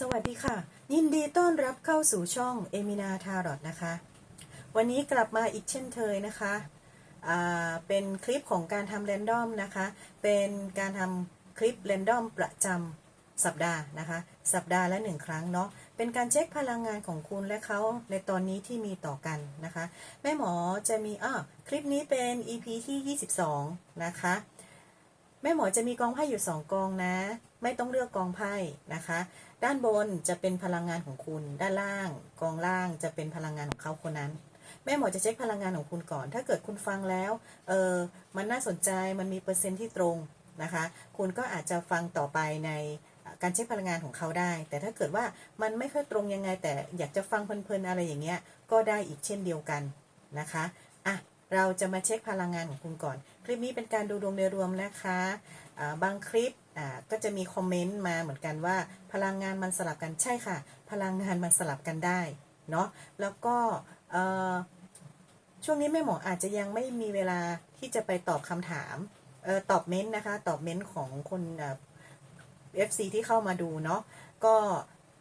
สวัสดีค่ะ ยินดีต้อนรับเข้าสู่ช่องเอมินาทารอดนะคะ วันนี้กลับมาอีกเช่นเคยนะคะเป็นคลิปของการทำเรนดอมนะคะ เป็นการทำคลิปเรนดอมประจำสัปดาห์นะคะ สัปดาห์ละหนึ่งครั้งเนาะ เป็นการเช็คพลังงานของคุณและเขาในตอนนี้ที่มีต่อกันนะคะ แม่หมอจะมีอ่าคลิปนี้เป็น EP ที่ 22 นะคะ แม่หมอจะมีกองไพ่อยู่สองกองนะ ไม่ต้องเลือกกองไพ่นะคะ ด้านบนจะเป็นพลังงานของคุณ ด้านล่าง กองล่างจะเป็นพลังงานของเขาคนนั้น แม่หมอจะเช็คพลังงานของคุณก่อน ถ้าเกิดคุณฟังแล้ว เออ มันน่าสนใจ มันมีเปอร์เซ็นต์ที่ตรงนะคะ คุณก็อาจจะฟังต่อไปในการเช็คพลังงานของเขาได้ แต่ถ้าเกิดว่ามันไม่ค่อยตรงยังไง แต่อยากจะฟังเพลินๆอะไรอย่างเงี้ย ก็ได้อีกเช่นเดียวกันนะคะ อะ เราจะมาเช็คพลังงานของคุณก่อน คลิปนี้เป็นการดูดวงโดยรวมนะคะอ่าบางคลิป ก็จะมีคอมเมนต์มาเหมือนกันว่า พลังงานมันสลับกันใช่ค่ะ พลังงานมันสลับกันได้เนาะแล้วก็ช่วงนี้แม่หมออาจจะยังไม่มีเวลาที่จะไปตอบคำถามออตอบเม้นต์นะคะ ตอบเม้นต์ของคนเอ่อฟซีที่เข้ามาดูเนาะก็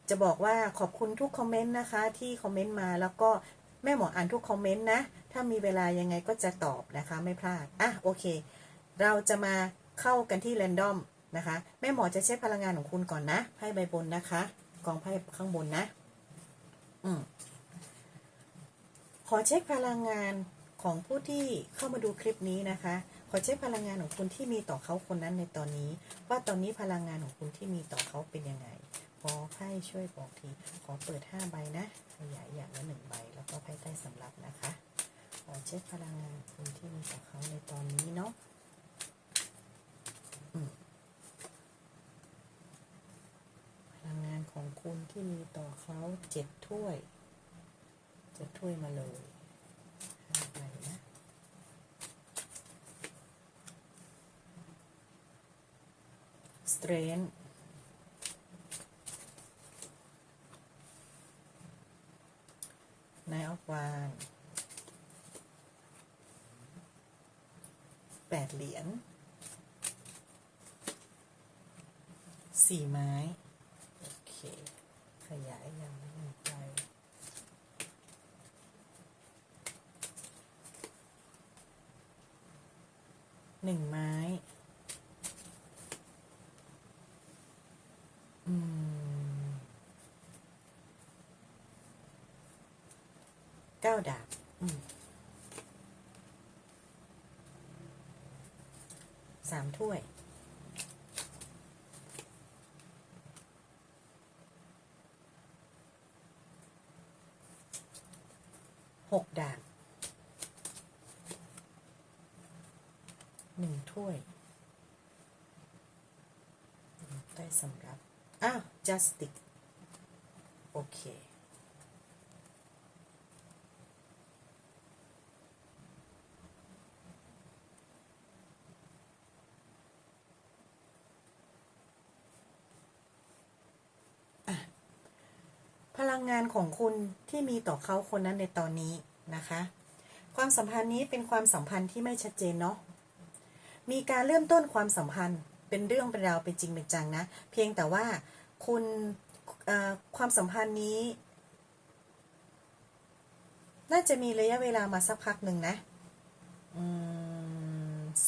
จะบอกว่าขอบคุณทุกคอมเมนต์นะคะ ที่คอมเมนต์มาแล้วก็แม่หมออ่านทุกคอมเมนต์นะ ถ้ามีเวลายังไงก็จะตอบนะคะ ไม่พลาด อะ โอเค เราจะมาเข้ากันที่แรนดอม นะคะ แม่หมอจะเช็คพลังงานของคุณก่อนนะไพ่ใบบนนะคะ กองไพ่ข้างบนนะ อืมขอเช็คพลังงานของผู้ที่เข้ามาดูคลิปนี้นะคะ ขอเช็คพลังงานของคุณที่มีต่อเขาคนนั้นในตอนนี้ ว่าตอนนี้พลังงานของคุณที่มีต่อเขาเป็นยังไงขอไพ่ช่วยบอกทีขอเปิดห้าใบนะขยายอย่างละหนึ่งใบ แล้วก็ไพ่ใต้สำรับนะคะ ขอเช็คพลังงานคุณที่มีต่อเขาในตอนนี้เนาะอืมพลังงานของ คุณที่มีต่อเขาเจ็ดถ้วย เจ็ดถ้วยมาเลยห้าใบนะ strength นายออฟวานแปดเหรียญสี่ไม้ โอเค ขยายอย่างละหนึ่งไปหนึ่งไม้ อืมเก้าดาบอืมสามถ้วย หกดาบ หนึ่งถ้วยได้สำรับ อ้าว justice โอเค พลังงานของคุณที่มีต่อเขาคนนั้นในตอนนี้นะคะ ความสัมพันธ์นี้เป็นความสัมพันธ์ที่ไม่ชัดเจนเนาะ มีการเริ่มต้นความสัมพันธ์ เป็นเรื่องเป็นราวเป็นจริงเป็นจังนะ เพียงแต่ว่าคุณความสัมพันธ์นี้ น่าจะมีระยะเวลามาสักพักหนึ่งนะ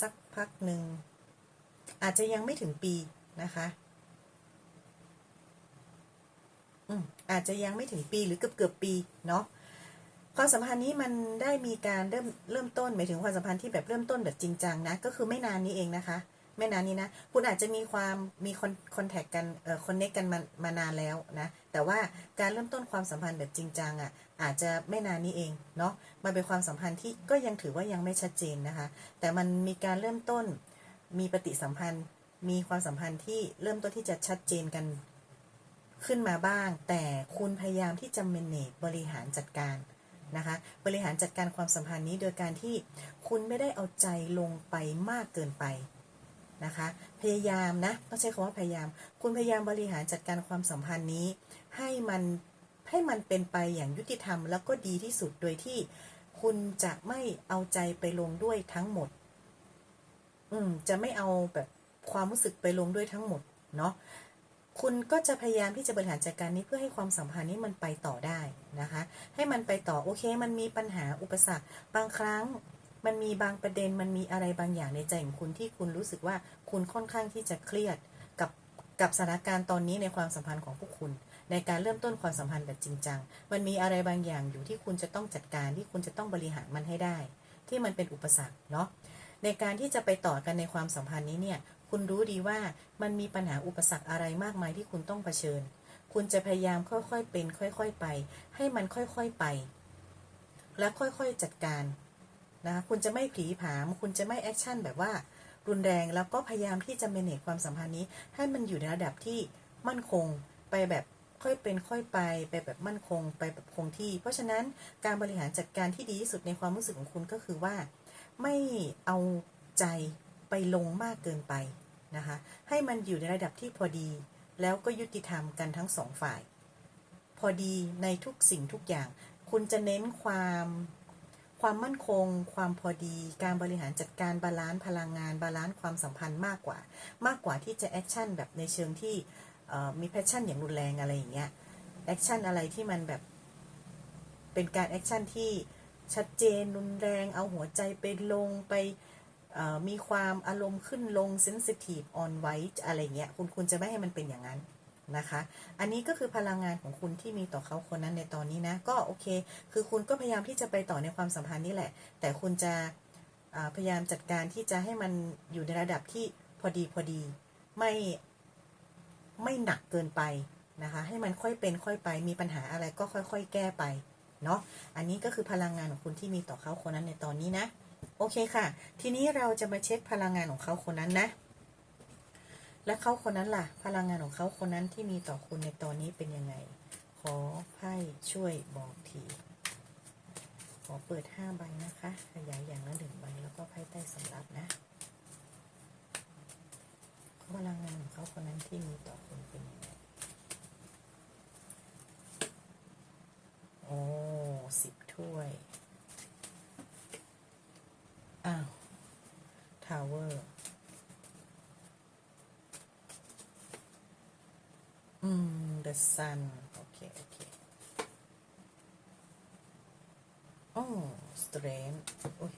สักพักหนึ่ง อาจจะยังไม่ถึงปีนะคะออาจจะยังไม่ถึงปีหรือเกือบเกือบปีเนาะ ความสัมพันธ์นี้มันได้มีการเริ่มเริ่มต้นหมายถึงความสัมพันธ์ที่แบบเริ่มต้นแบบจริงจังนะก็คือไม่นานนี้เองนะคะ ไม่นานนี้นะ คุณอาจจะมีความมีคอนคอนแทคกันเอ่อคอนเนคกันมามานานแล้วนะแต่ว่าการเริ่มต้นความสัมพันธ์แบบจริงจังอะอาจจะไม่นานนี้เองเนาะมันเป็นความสัมพันธ์ที่ก็ยังถือว่ายังไม่ชัดเจนนะคะ แต่มันมีการเริ่มต้นมีปฏิสัมพันธ์ มีความสัมพันธ์ที่เริ่มต้นที่จะชัดเจนกันขึ้นมาบ้าง แต่คุณพยายามที่จะ manage บริหารจัดการ นะคะบริหารจัดการความสัมพันธ์นี้โดยการที่คุณไม่ได้เอาใจลงไปมากเกินไปนะคะพยายามนะต้องใช้คำว่าพยายาม คุณพยายามบริหารจัดการความสัมพันธ์นี้ ให้มันให้มันเป็นไปอย่างยุติธรรม แล้วก็ดีที่สุดโดยที่คุณจะไม่เอาใจไปลงด้วยทั้งหมด อืมจะไม่เอาแบบความรู้สึกไปลงด้วยทั้งหมดเนาะ คุณก็จะพยายามที่จะบริหารจัดการนี้เพื่อให้ความสัมพันธ์นี้มันไปต่อได้นะคะ ให้มันไปต่อโอเค มันมีปัญหาอุปสรรค บางครั้งมันมีบางประเด็นมันมีอะไรบางอย่างในใจของคุณที่คุณรู้สึกว่าคุณค่อนข้างที่จะเครียดกับกับสถานการณ์ตอนนี้ในความสัมพันธ์ของพวกคุณ ในการเริ่มต้นความสัมพันธ์แบบจริงจังมันมีอะไรบางอย่างอยู่ที่คุณจะต้องจัดการที่คุณจะต้องบริหารมันให้ได้ ที่มันเป็นอุปสรรคเนาะในการที่จะไปต่อกันในความสัมพันธ์นี้เนี่ย คุณรู้ดีว่ามันมีปัญหาอุปสรรคอะไรมากมายที่คุณต้องเผชิญ คุณจะพยายามค่อยๆเป็น ค่อยๆไป ให้มันค่อยๆไป และค่อยๆจัดการนะคุณจะไม่ผีผาม คุณจะไม่แอคชั่นแบบว่า รุนแรงแล้วก็พยายามที่จะเมเนจความสัมพันธ์นี้ ให้มันอยู่ในระดับที่มั่นคงไปแบบค่อยเป็นค่อยไปไปแบบมั่นคงไปแบบคงที่ เพราะฉะนั้นการบริหารจัดการที่ดีที่สุดในความรู้สึกของคุณก็คือว่า ไม่เอาใจ ไปลงมากเกินไปนะคะ ให้มันอยู่ในระดับที่พอดี แล้วก็ยุติธรรมกันทั้งสองฝ่าย พอดีในทุกสิ่งทุกอย่าง คุณจะเน้นความความมั่นคง ความพอดี การบริหารจัดการบาลานซ์พลังงาน บาลานซ์ความสัมพันธ์มากกว่า มากกว่าที่จะแอคชั่นแบบในเชิงที่มีแพชชั่นอย่างรุนแรงอะไรอย่างเงี้ย แอคชั่นอะไรที่มันแบบเป็นการแอคชั่นที่ชัดเจนรุนแรง เอาหัวใจไปลงไป มีความอารมณ์ขึ้นลงเซนซิทีฟออนไว้อะไรเงี้ยคุณคุณจะไม่ให้มันเป็นอย่างนั้นนะคะ อันนี้ก็คือพลังงานของคุณที่มีต่อเขาคนนั้นในตอนนี้นะ ก็โอเค คือคุณก็พยายามที่จะไปต่อในความสัมพันธ์นี่แหละ แต่คุณจะพยายามจัดการที่จะให้มันอยู่ในระดับที่พอดีพอดี ไม่ไม่หนักเกินไปนะคะ ให้มันค่อยเป็นค่อยไป มีปัญหาอะไรก็ค่อย ๆ แก้ไป เนาะ อันนี้ก็คือพลังงานของคุณที่มีต่อเขาคนนั้นในตอนนี้นะ โอเคค่ะ ทีนี้เราจะมาเช็คพลังงานของเขาคนนั้นนะ และเขาคนนั้นล่ะ พลังงานของเขาคนนั้นที่มีต่อคุณในตอนนี้เป็นยังไง ขอไพ่ช่วยบอกที ขอเปิดห้าใบนะคะ ขยายอย่างละหนึ่งใบแล้วก็ไพ่ใต้สำรับนะ พลังงานของเขาคนนั้นที่มีต่อคุณเป็นยังไงโอ้สิบถ้วย อ้าวทาวเวอร์อืม the sun โอเค โอเคโอ้ strength โอ้ย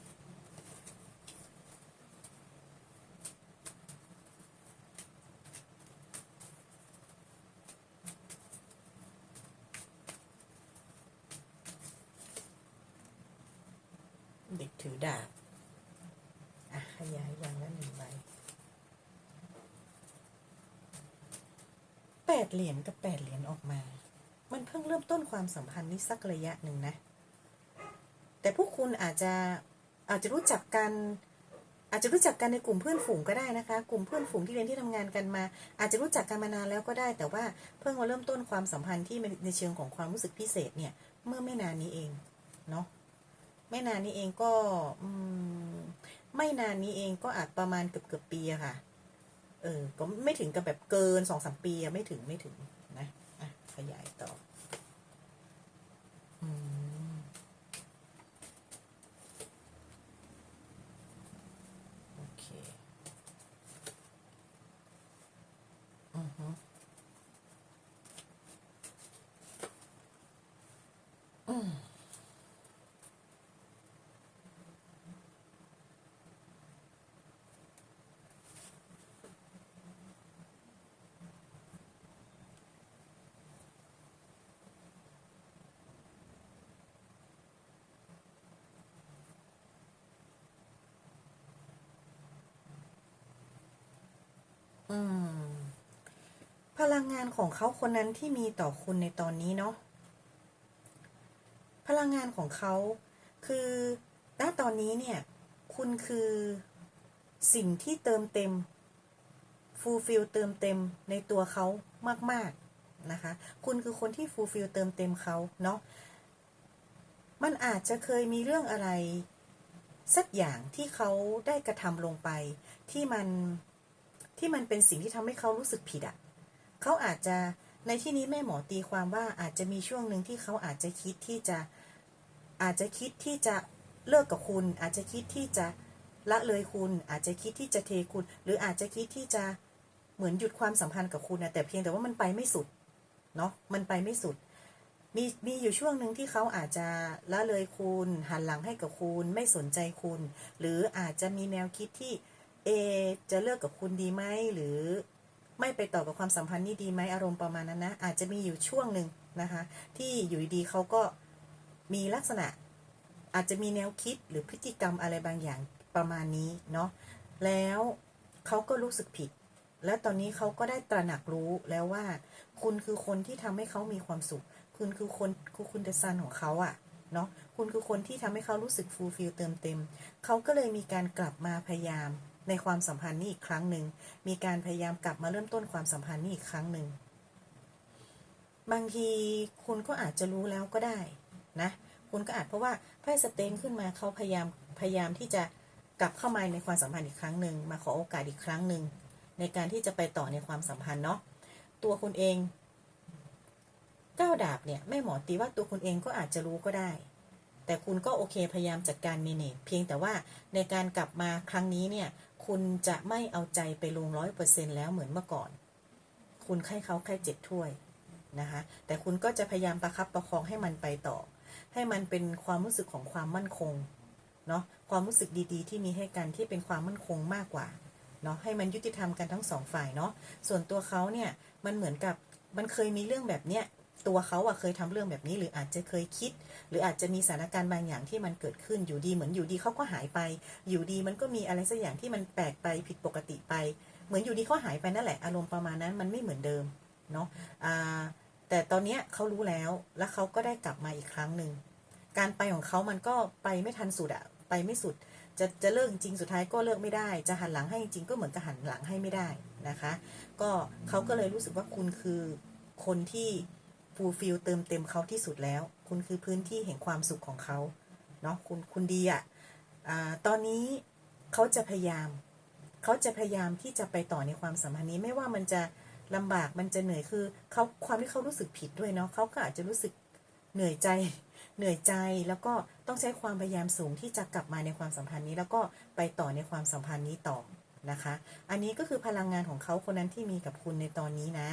เด็กถือดาบอะ ขยายอย่างละหนึ่งใบแปดเหรียญกับแปดเหรียญออกมา มันเพิ่งเริ่มต้นความสัมพันธ์นี้สักระยะหนึ่งนะ แต่พวกคุณอาจจะอาจจะรู้จักกัน อาจจะรู้จักกันในกลุ่มเพื่อนฝูงก็ได้นะคะ กลุ่มเพื่อนฝูงที่เรียนที่ทำงานกันมา อาจจะรู้จักกันมานานแล้วก็ได้ แต่ว่าเพิ่งมาเริ่มต้นความสัมพันธ์ที่ในเชิงของความรู้สึกพิเศษเนี่ย เมื่อไม่นานนี้เองเนาะไม่นานนี้เองก็อื ไม่นานนี้เองก็อาจประมาณเกือบเกือบปีอะค่ะ เออ ก็ไม่ถึงกับแบบเกินสองสามปีอะไม่ถึงไม่ถึงนะ อะ ขยายต่อ อืม พลังงานของเขาคนนั้นที่มีต่อคุณในตอนนี้เนาะ พลังงานของเขาคือณตอนนี้เนี่ย คุณคือสิ่งที่เติมเต็มฟูลฟิลเติมเต็มในตัวเขามาก ๆ นะคะ คุณคือคนที่ฟูลฟิลเติมเต็มเขาเนาะ มันอาจจะเคยมีเรื่องอะไร สักอย่างที่เขาได้กระทำลงไปที่มัน ที่มันเป็นสิ่งที่ทำให้เขารู้สึกผิดอะ่ะเขาอาจจะในที่นี้แม่หมอตีความว่าอาจจะมีช่วงหนึ่งที่เขาอาจจะคิดที่จะอาจจะคิดที่จะเลิกกับคุณ อาจจะคิดที่จะละเลยคุณ อาจจะคิดที่จะเทคุณ หรืออาจจะคิดที่จะเหมือนหยุดความสัมพันธ์กับคุณนะแต่เพียงแต่ว่ามันไปไม่สุดเนาะมันไปไม่สุด มีมีอยู่ช่วงหนึ่งที่เขาอาจจะละเลยคุณหันหลังให้กับคุณ ไม่สนใจคุณ หรืออาจจะมีแนวคิดที่ เอจะเลิกกับคุณดีไหมหรือไม่ไปต่อกับความสัมพันธ์นี้ดีไหมอารมณ์ประมาณนั้นนะ อาจจะมีอยู่ช่วงหนึ่งนะคะ ที่อยู่ดีๆเขาก็มีลักษณะอาจจะมีแนวคิดหรือพฤติกรรมอะไรบางอย่างประมาณนี้เนาะแล้วเขาก็รู้สึกผิด และตอนนี้เขาก็ได้ตระหนักรู้แล้วว่า คุณคือคนที่ทำให้เขามีความสุข คุณคือคนคือคุณเดซันของเขาอะเนาะคุณคือคนที่ทำให้เขารู้สึกฟูลฟิลเติมเต็มเขาก็เลยมีการกลับมาพยายาม ในความสัมพันธ์นี้อีกครั้งหนึ่ง มีการพยายามกลับมาเริ่มต้นความสัมพันธ์นี้อีกครั้งหนึ่ง บางทีคุณก็อาจจะรู้แล้วก็ได้นะ คุณก็อาจเพราะว่าไพ่สเตนขึ้นมาเขาพยายามพยายามที่จะกลับเข้ามาในความสัมพันธ์อีกครั้งหนึ่งมาขอโอกาสอีกครั้งหนึ่งในการที่จะไปต่อในความสัมพันธ์เนาะตัวคุณเองก้าวดาบเนี่ยแม่หมอตีว่าตัวคุณเองก็อาจจะรู้ก็ได้ แต่คุณก็โอเคพยายามจัดการเมเนจเพียงแต่ว่าในการกลับมาครั้งนี้เนี่ย คุณจะไม่เอาใจไปลงร้อยเปอร์เซ็นแล้วเหมือนเมื่อก่อน คุณไข้เขาไข้เจ็ดถ้วยนะคะ แต่คุณก็จะพยายามประคับประคองให้มันไปต่อ ให้มันเป็นความรู้สึกของความมั่นคงเนาะความรู้สึกดีๆ ที่มีให้กันที่เป็นความมั่นคงมากกว่าเนาะให้มันยุติธรรมกันทั้งสองฝ่ายเนาะส่วนตัวเขาเนี่ยมันเหมือนกับมันเคยมีเรื่องแบบเนี้ย ตัวเขาอะเคยทำเรื่องแบบนี้ หรืออาจจะเคยคิด หรืออาจจะมีสถานการณ์บางอย่างที่มันเกิดขึ้นอยู่ดีเหมือนอยู่ดีเขาก็หายไป อยู่ดีมันก็มีอะไรสักอย่างที่มันแปลกไปผิดปกติไป เหมือนอยู่ดีเขาหายไปนั่นแหละอารมณ์ประมาณนั้นมันไม่เหมือนเดิมเนาะแต่ตอนนี้เขารู้แล้วแล้วเขาก็ได้กลับมาอีกครั้งหนึ่งการไปของเขามันก็ไปไม่ทันสุดอะไปไม่สุด จะจะเลิกจริงสุดท้ายก็เลิกไม่ได้ จะหันหลังให้จริงก็เหมือนกับหันหลังให้ไม่ได้นะคะ ก็เขาก็เลยรู้สึกว่าคุณคือคนที่ ฟูลฟิลเติมเต็มเขาที่สุดแล้ว คุณคือพื้นที่แห่งความสุขของเขาเนาะคุณคุณดีอะอ่าตอนนี้เขาจะพยายาม เขาจะพยายามที่จะไปต่อในความสัมพันธ์นี้ไม่ว่ามันจะลำบากมันจะเหนื่อยคือเขาความที่เขารู้สึกผิดด้วยเนาะเขาก็อาจจะรู้สึกเหนื่อยใจเหนื่อยใจแล้วก็ต้องใช้ความพยายามสูงที่จะกลับมาในความสัมพันธ์นี้ แล้วก็ไปต่อในความสัมพันธ์นี้ต่อนะคะ อันนี้ก็คือพลังงานของเขาคนนั้นที่มีกับคุณในตอนนี้นะ